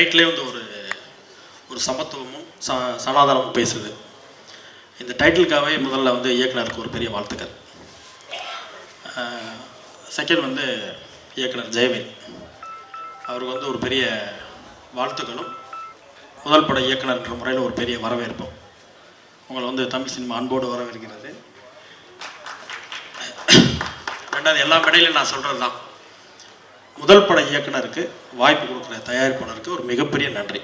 டைட்டிலே வந்து ஒரு ஒரு சமத்துவமும் ச சமாதானமும் பேசுது. இந்த டைட்டிலுக்காகவே முதல்ல வந்து இயக்குனருக்கு ஒரு பெரிய வாழ்த்துக்கள். செகண்ட் வந்து இயக்குனர் ஜெயவேல். அவருக்கு வந்து ஒரு பெரிய வாழ்த்துக்களும் முதல் பட இயக்குனர்ன்ற முறையில் ஒரு பெரிய வரவேற்பும். உங்களை வந்து தமிழ் சினிமா அன்போடு வரவேற்கிறது. ரெண்டாவது எல்லா மேடையிலும் நான் சொல்கிறது தான் முதல் பட இயக்குனருக்கு வாய்ப்பு கொடுக்குற தயாரிப்பாளருக்கு ஒரு மிகப்பெரிய நன்றி.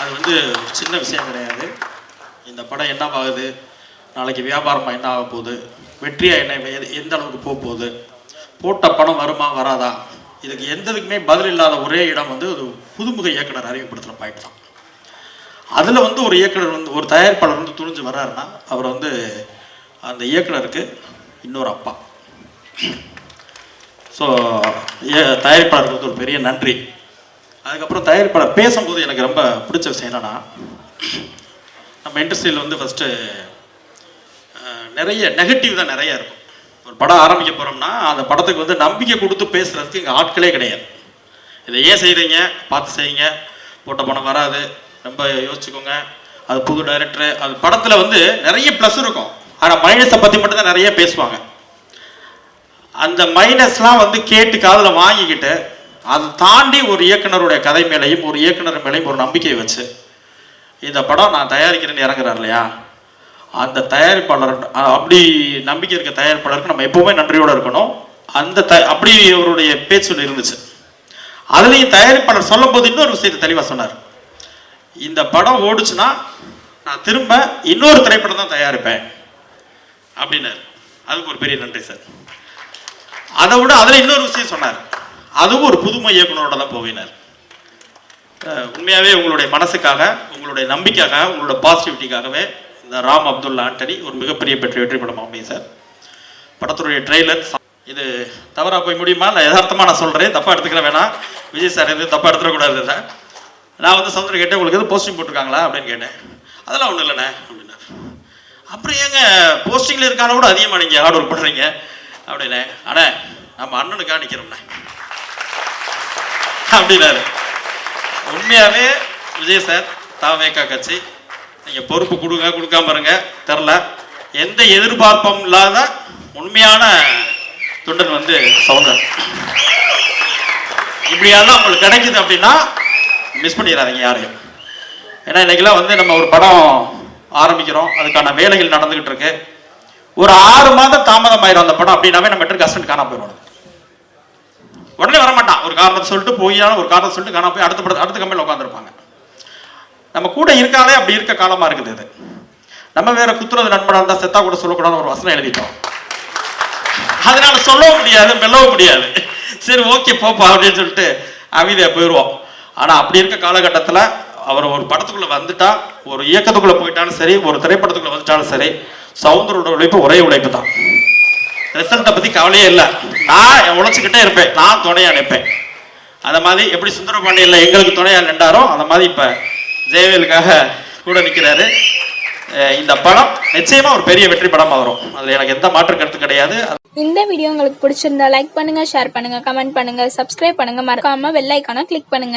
அது வந்து ஒரு சின்ன விஷயம் கிடையாது. இந்த படம் என்னவாகுது? நாளைக்கு வியாபாரமாக என்ன ஆக போகுது? வெற்றியாக என்ன? எந்த அளவுக்கு போக போகுது? போட்ட படம் வருமா வராதா? இதுக்கு எந்ததுக்குமே பதில் இல்லாத ஒரே இடம் வந்து ஒரு புதுமுக இயக்குனர் அறிமுகப்படுத்துகிற பாயிண்ட் தான். அதில் வந்து ஒரு இயக்குனர் வந்து ஒரு தயாரிப்பாளர் வந்து துணிஞ்சு வர்றாருன்னா அவர் வந்து அந்த இயக்குனருக்கு இன்னொரு அப்பா. ஸோ தயாரிப்பாளருக்கு வந்து ஒரு பெரிய நன்றி. அதுக்கப்புறம் தயாரிப்பாளர் பேசும்போது எனக்கு ரொம்ப பிடிச்ச விஷயம் என்னன்னா நம்ம இண்டஸ்ட்ரியில் வந்து ஃபஸ்ட்டு நிறைய நெகட்டிவ் தான் நிறைய இருக்கும். ஒரு படம் ஆரம்பிக்க போகிறோம்னா அந்த படத்துக்கு வந்து நம்பிக்கை கொடுத்து பேசுகிறதுக்கு இங்கே ஆட்களே கிடையாது. இதை ஏன் செய்கிறீங்க பார்த்து செய்யுங்க. போட்ட படம் வராது. ரொம்ப யோசிச்சுக்கோங்க. அது புது டைரக்டர் அது படத்தில் வந்து நிறைய ப்ளஸ் இருக்கும். ஆனால் மைனஸை பற்றி மட்டும்தான் நிறைய பேசுவாங்க. அந்த மைனஸ்லாம் வந்து கேட்டு காதில் வாங்கிக்கிட்டு அதை தாண்டி ஒரு இயக்குனருடைய கதை மேலேயும் ஒரு இயக்குனர் மேலேயும் ஒரு நம்பிக்கையை வச்சு இந்த படம் நான் தயாரிக்கிறேன்னு இறங்குறார் இல்லையா? அந்த தயாரிப்பாளர் அப்படி நம்பிக்கை இருக்க தயாரிப்பாளருக்கு நம்ம எப்பவுமே நன்றியோடு இருக்கணும். அந்த த அப்படி அவருடைய பேச்சு இருந்துச்சு. அதுலேயும் தயாரிப்பாளர் சொல்லும்போது இன்னொரு விஷயத்தை தெளிவாக சொன்னார். இந்த படம் ஓடுச்சுன்னா நான் திரும்ப இன்னொரு திரைப்படம் தான் தயாரிப்பேன் அப்படின்னாரு. அதுக்கு ஒரு பெரிய நன்றி சார். அதை விட அதில் இன்னொரு விஷயம் சொன்னார். அதுவும் ஒரு புதுமை இயக்குனரோட தான் போவினார் உண்மையாகவே உங்களுடைய மனசுக்காக உங்களுடைய நம்பிக்கைக்காக உங்களோட பாசிட்டிவிட்டிக்காகவே இந்த ராம் அப்துல்லா ஆண்டனி ஒரு மிகப்பெரிய பெற்ற வெற்றி படம் அமையும் சார். படத்துடைய ட்ரெய்லர் இது தவறாக போய் முடியுமா? நான் யதார்த்தமாக நான் சொல்கிறேன் தப்பாக எடுத்துக்கிற வேணாம். விஜய் சார் எதுவும் தப்பாக எடுத்துடக்கூடாது சார். நான் வந்து சமுத்திரம் கேட்டேன் உங்களுக்கு எதுவும் போஸ்டிங் போட்டிருக்காங்களா? அப்படின்னு கேட்டேன். அதெல்லாம் ஒன்றும் இல்லைண்ணே அப்படின்னாரு. அப்புறம் ஏங்க போஸ்டிங்கில் இருக்கான கூட அதிகமாக நீங்கள் ஹார்ட் ஒர்க் பண்ணுறீங்க அப்படின்னு அண்ணே நம்ம அண்ணனுக்காக நிற்கிறோம்ண்ணே அப்படின்னாரு உண்மையாகவே விஜய் சார் தாவேக்கா கட்சி நீங்கள் பொறுப்பு கொடுங்க கொடுக்காம இருங்க. தெரில. எந்த எதிர்பார்ப்பும் இல்லாத உண்மையான தொண்டன் வந்து சவுந்தர். இப்படியெல்லாம் உங்களுக்கு கிடைக்குது அப்படின்னா மிஸ் பண்ணிடாதீங்க யாரையும். ஏன்னா இன்னைக்கெல்லாம் வந்து நம்ம ஒரு படம் ஆரம்பிக்கிறோம். அதுக்கான வேலைகள் நடந்துகிட்டு இருக்கு. ஒரு ஆறு மாதம் தாமதம் ஆயிரும் அந்த படம் அப்படின்னாவே நம்ம மெட்ரிக் அசிஸ்டன்ட் காணாம போயிடும் உடனே வர மாட்டான் ஒரு காரணத்தை சொல்லிட்டு போய் ஒரு காரணத்தை சொல்லிட்டு காணாம போய் அடுத்த படத்து அடுத்த கம்பெனியில் உட்காந்துருப்பாங்க நம்ம கூட இருக்காலே அப்படி இருக்க காலமா இருக்குது இது. நம்ம வேற குத்துறது நண்பனாக இருந்தால் செத்தா கூட சொல்லக்கூடாதுன்னு ஒரு வசனம் எழுதிட்டோம். அதனால சொல்லவும் முடியாது மெல்லவும் முடியாது. சரி ஓகே போப்பா அப்படின்னு சொல்லிட்டு அமைதியாக போயிடுவோம் ஆனா அப்படி இருக்க காலகட்டத்துல அவர் ஒரு படத்துக்குள்ள வந்துட்டா ஒரு இயக்கத்துக்குள்ளே போயிட்டாலும் சரி ஒரு திரைப்படத்துக்குள்ள வந்துட்டாலும் சரி சவுந்தரோட உழைப்பு ஒரே உழைப்பு தான் ரிசல்ட்டை பத்தி கவலையே இல்லை. நான் உழைச்சிக்கிட்டே இருப்பேன். நான் துணையா நிற்பேன். அந்த மாதிரி எப்படி சுந்தரபாண்டியில் எங்களுக்கு துணையா நின்றாரோ அந்த மாதிரி இப்ப ஜெயவேலுக்காக கூட நிற்கிறாரு அஹ் இந்த படம் நிச்சயமா ஒரு பெரிய வெற்றி படமா வரும். அதுல எனக்கு எந்த மாற்று கருத்து கிடையாது. இந்த வீடியோ உங்களுக்கு பிடிச்சிருந்தா லைக் பண்ணுங்க ஷேர் பண்ணுங்க கமெண்ட் பண்ணுங்க சப்ஸ்கிரைப் பண்ணுங்க. மறக்காம வெள்ளைக்கான கிளிக் பண்ணுங்க.